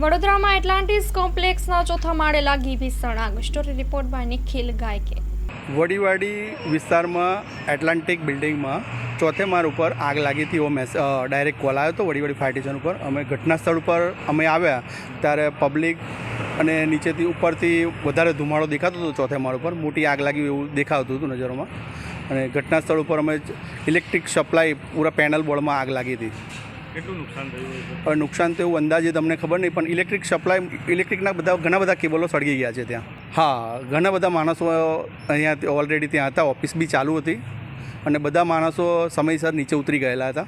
વડોદરામાં એટલાન્ટિસ કોમ્પ્લેક્સના ચોથા માળે લાગી ભીષણ આગ. Story report by Nikhil Gayke. Vadiwadi વિસ્તારમાં એટલાન્ટિક બિલ્ડિંગમાં ચોથે માળ ઉપર આગ લાગી હતી એવો મેસ ડાયરેક્ટ કોલ આવ્યો હતો વડીવાડી ફાયર સ્ટેશન ઉપર. અમે ઘટના સ્થળ ઉપર અમે આવ્યા, ત્યારે પબ્લિક અને નીચેથી ઉપરથી વધારે ધુમાડો દેખાતો હતો ચોથે માળ ઉપર. મોટી આગ લાગી એવું દેખાતું હતું નજરોમાં. અને ઘટના સ્થળ ઉપર અમે ઇલેક્ટ્રિક સપ્લાય પૂરા પેનલ બોર્ડમાં આગ લાગી હતી. કેટલું નુકસાન થયું નુકસાન તો એવું અંદાજે તમને ખબર નહીં પણ ઇલેક્ટ્રિક સપ્લાય ઇલેક્ટ્રિકના બધા ઘણા બધા કેબલો સળગી ગયા છે ત્યાં. હા ઘણા બધા માણસો અહીંયા ઓલરેડી ત્યાં હતા ઓફિસ બી ચાલુ હતી અને બધા માણસો સમયસર નીચે ઉતરી ગયેલા હતા.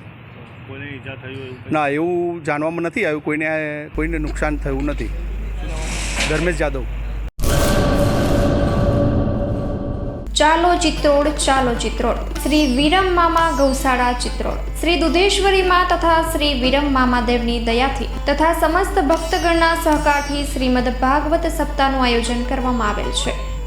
કોઈને ઈજા થયું ના એવું જાણવામાં નથી આવ્યું કોઈને કોઈને નુકસાન થયું નથી. ધર્મેશ જાદવ. ચાલો ચિત્રોડ ચાલો ચિત્રોડ. શ્રી વિરમ મામા ગૌશાળા ચિત્રોડ. શ્રી દુધેશ્વરીમાં તથા શ્રી વિરમ મામાદેવની દયાથી તથા સમસ્ત ભક્તગણના સહકારથી શ્રીમદ ભાગવત સપ્તાહનું આયોજન કરવામાં આવેલ છે.